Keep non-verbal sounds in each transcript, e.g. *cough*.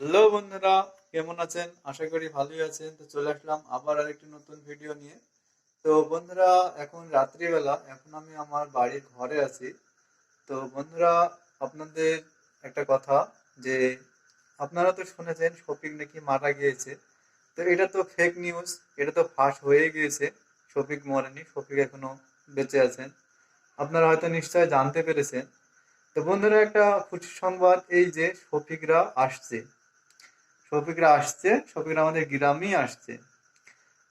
Hello বন্ধুরা, কেমন আছেন? আশা করি ভালোই আছেন। তো চলে আসলাম আবার আরেকটি নতুন ভিডিও নিয়ে। তো বন্ধুরা, এখন রাত্রিবেলা, এখন আমি আমার বাড়ির ঘরে আছি। তো বন্ধুরা, আপনাদের একটা কথা, যে আপনারা তো শুনেছেন, শফিক নাকি মারা গিয়েছে। তো এটা তো ফেক নিউজ এটা তো ফাঁস হয়ে গিয়েছে। শফিক মরেনি, শফিক এখনও বেঁচে আছেন। আপনারা হয়তো নিশ্চয় জানতে পেরেছেন। তো বন্ধুরা, একটা খুশি সংবাদ, এই যে শফিকরা আসছে। শফিকরা আসছে, শফিকরা আমাদের গ্রামেই আসছে।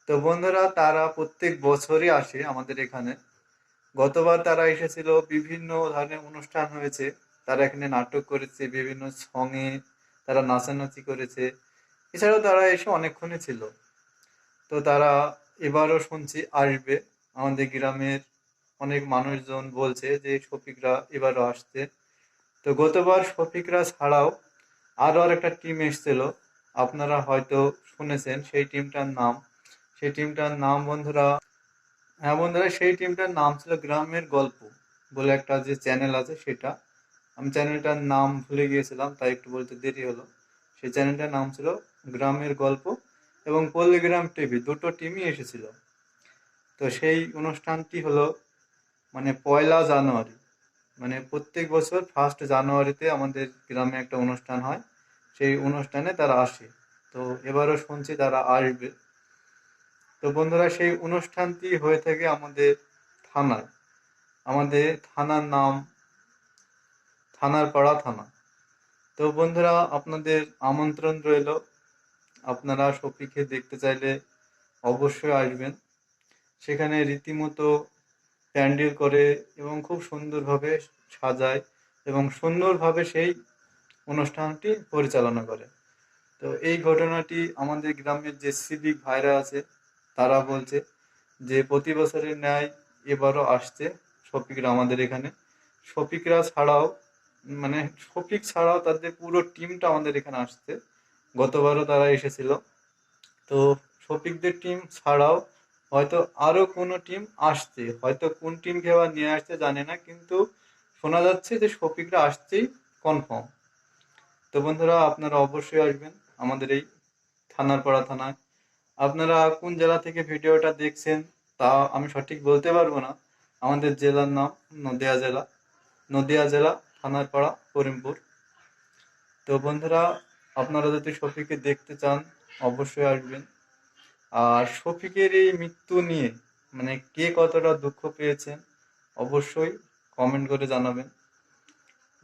তো বন্ধুরা, তারা প্রত্যেক বছরই আসে আমাদের এখানে। গতবার তারা এসেছিল, বিভিন্ন ধরনের অনুষ্ঠান হয়েছে। তারা এখানে নাটক করেছে, বিভিন্ন সঙ্গে তারা নাচানাচি করেছে। এছাড়াও তারা এসে অনেকক্ষণই ছিল। তো তারা এবারও শুনছি আসবে। আমাদের গ্রামের অনেক মানুষজন বলছে যে, শফিকরা এবারও আসছে। তো গতবার শফিকরা ছাড়াও আরও আর একটা টিম এসেছিল। আপনারা হয়তো শুনেছেন সেই টিমটার নাম। সেই টিমটার নাম বন্ধুরা হ্যাঁ বন্ধুরা, সেই টিমটার নাম ছিল গ্রামের গল্প বলে একটা যে চ্যানেল আছে সেটা। আমি চ্যানেলটার নাম ভুলে গিয়েছিলাম, তাই একটু বলতে দেরি হলো। সেই চ্যানেলটার নাম ছিল গ্রামের গল্প এবং পল্লীগ্রাম টিভি, দুটো টিমই এসেছিল। তো সেই অনুষ্ঠানটি হলো মানে পয়লা জানুয়ারি মানে প্রত্যেক বছর ফার্স্ট জানুয়ারিতে আমাদের গ্রামে একটা অনুষ্ঠান হয়। সেই অনুষ্ঠানে তারা আসে। তো এবারও শুনছি তারা আসবে। তো বন্ধুরা, সেই অনুষ্ঠানটি হয়ে থাকে আমাদের থানায়। আমাদের থানার নাম থানার পাড়া থানা। তো বন্ধুরা, আপনাদের আমন্ত্রণ রইল। আপনারা শফিকে দেখতে চাইলে অবশ্যই আসবেন। সেখানে রীতিমতো প্যান্ডেল করে এবং খুব সুন্দরভাবে সাজায় এবং সুন্দরভাবে সেই অনুষ্ঠানটি পরিচালনা করে। তো এই ঘটনাটি আমাদের গ্রামের যে সিভিক ভাইরা আছে, তারা বলছে যে প্রতি বছরের ন্যায় এবারও আসছে শফিকরা আমাদের এখানে। শফিকরা ছাড়াও মানে শফিক ছাড়াও তাদের পুরো টিমটা আমাদের এখানে আসছে। গতবারও তারা এসেছিল। তো শফিকদের টিম ছাড়াও হয়তো আরও কোনো টিম আসছে। হয়তো কোন টিম খেলা নিয়ে আসছে জানে না, কিন্তু শোনা যাচ্ছে যে শফিকরা আসছেই কনফার্ম। তো বন্ধুরা, আপনারা অবশ্যই আসবেন আমাদের এই থানার পাড়া থানায়। আপনারা কোন জেলা থেকে ভিডিওটা দেখছেন তা আমি সঠিক বলতে পারব না। আমাদের জেলার নাম নদিয়া জেলা। নদিয়া জেলা থানার পাড়া করিমপুর। তো বন্ধুরা, আপনারা যদি শফিককে দেখতে চান, অবশ্যই আসবেন। আর শফিকের এই মৃত্যু নিয়ে মানে কে কতটা দুঃখ পেয়েছেন, অবশ্যই কমেন্ট করে জানাবেন।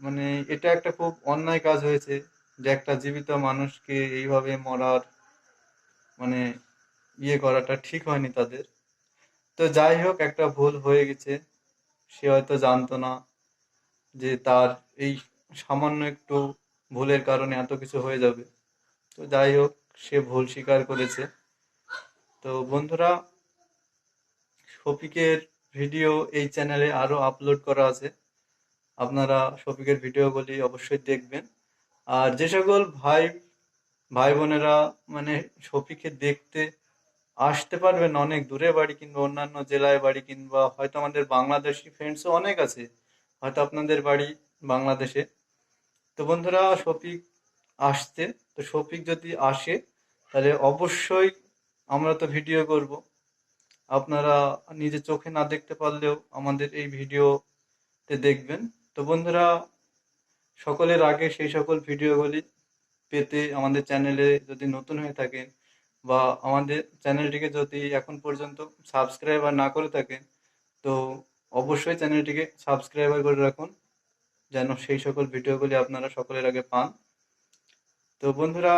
মানে এটা একটা খুব অন্যায় কাজ হয়েছে যে একটা জীবিত মানুষকে এইভাবে মরার মানে ইয়ে করাটা ঠিক হয়নি তাদের। তো যাই হোক, একটা ভুল হয়ে গেছে। সে হয়তো জানতো না যে তার এই সামান্য একটু ভুলের কারণে এত কিছু হয়ে যাবে। তো যাই হোক, সে ভুল স্বীকার করেছে। তো বন্ধুরা, শফিকের ভিডিও এই চ্যানেলে আরও আপলোড করা আছে। আপনারা শফিকের ভিডিওগুলি অবশ্যই দেখবেন। আর যে সকল ভাই ভাই বোনেরা মানে শফিকে দেখতে আসতে পারবেন অনেক দূরে বাড়ি কিংবা অন্যান্য জেলায় বাড়ি কিংবা হয়তো আমাদের বাংলাদেশি ফ্রেন্ডসও অনেক আছে, হয়তো আপনাদের বাড়ি বাংলাদেশে। তো বন্ধুরা, শফিক আসতে, তো শফিক যদি আসে, তাহলে অবশ্যই আমরা তো ভিডিও করব। আপনারা নিজে চোখে না দেখতে পারলেও আমাদের এই ভিডিওতে দেখবেন। তো বন্ধুরা, সকলের আগে সেই সকল ভিডিওগুলি পেতে আমাদের চ্যানেলে যদি নতুন হয়ে থাকেন বা আমাদের চ্যানেলটিকে যদি এখন পর্যন্ত সাবস্ক্রাইবার না করে থাকেন, তো অবশ্যই চ্যানেলটিকে সাবস্ক্রাইবার করে রাখুন যেন সেই সকল ভিডিওগুলি আপনারা সকলের আগে পান। তো বন্ধুরা,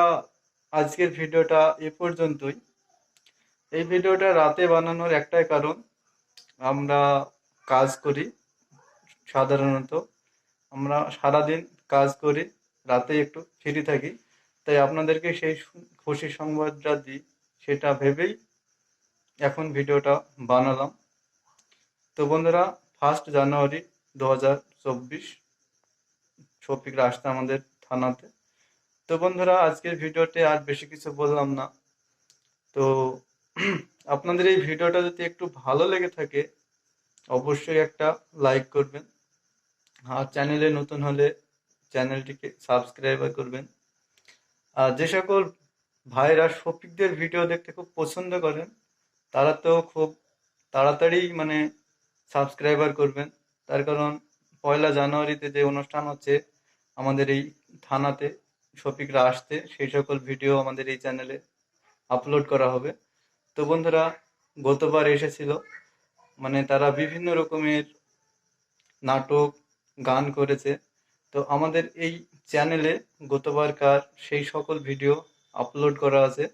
আজকের ভিডিওটা এ পর্যন্তই। এই ভিডিওটা রাতে বানানোর একটাই কারণ, আমরা কাজ করি সাধারণত। আমরা সারাদিন কাজ করি, রাতে একটু ফ্রি থাকি। তাই আপনাদেরকে সেই খুশি সংবাদটা দিই, সেটা ভেবেই এখন ভিডিওটা বানালাম। তো বন্ধুরা ফার্স্ট জানুয়ারি দু হাজার চব্বিশ শফিকরা আসতে আমাদের থানাতে। তো বন্ধুরা, আজকের ভিডিওতে আর বেশি কিছু বললাম না। তো *clears throat* আপনাদের এই ভিডিওটা যদি একটু ভালো লেগে থাকে, অবশ্যই একটা লাইক করবেন। আর চ্যানেলে নতুন হলে চ্যানেলটিকে সাবস্ক্রাইব করবেন। আর যে সকল ভাইরা শফিকদের ভিডিও দেখতে খুব পছন্দ করেন, তারা তো খুব তাড়াতাড়ি মানে সাবস্ক্রাইবার করবেন। তার কারণ পয়লা জানুয়ারিতে যে অনুষ্ঠান হচ্ছে আমাদের এই থানাতে শফিকরা আসতে, সেই সকল ভিডিও আমাদের এই চ্যানেলে আপলোড করা হবে। তো বন্ধুরা, গতবার এসেছিল মানে তারা বিভিন্ন রকমের নাটক গান করেছে। তো আমাদের এই চ্যানেলে গতবারকার সেই সকল ভিডিও আপলোড করা আছে।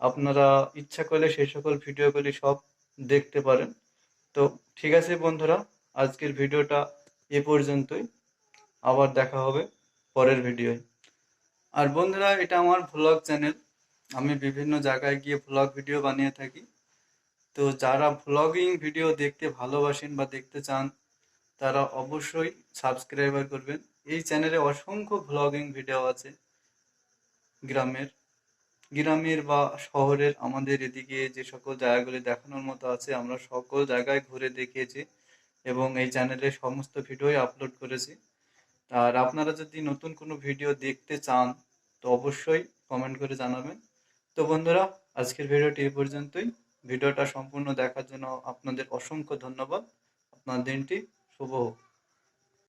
আপনারা ইচ্ছা করলে সেই সকল ভিডিওগুলি সব দেখতে পারেন। তো ঠিক আছে বন্ধুরা, আজকের ভিডিওটা এ পর্যন্তই। আবার দেখা হবে পরের ভিডিওয় আর বন্ধুরা, এটা আমার ভ্লগ চ্যানেল আমি বিভিন্ন জায়গায় গিয়ে ভ্লগ ভিডিও বানিয়ে থাকি। তো যারা ভ্লগিং ভিডিও দেখতে ভালোবাসেন বা দেখতে চান তারা অবশ্যই সাবস্ক্রাইবার করবেন। এই চ্যানেলে অসংখ্য ভ্লগিং ভিডিও আছে গ্রামের। গ্রামের বা শহরের আমাদের এদিকে যে সকল জায়গাগুলি দেখানোর মতো আছে, আমরা সকল জায়গায় ঘুরে দেখিয়েছি এবং এই চ্যানেলে সমস্ত ভিডিওই আপলোড করেছি। আর আপনারা যদি নতুন কোনো ভিডিও দেখতে চান, তো অবশ্যই কমেন্ট করে জানাবেন। তো বন্ধুরা, আজকের ভিডিওটি এই পর্যন্তই। ভিডিওটা সম্পূর্ণ দেখার জন্য আপনাদের অসংখ্য ধন্যবাদ। আপনার দিনটি শুভ হোক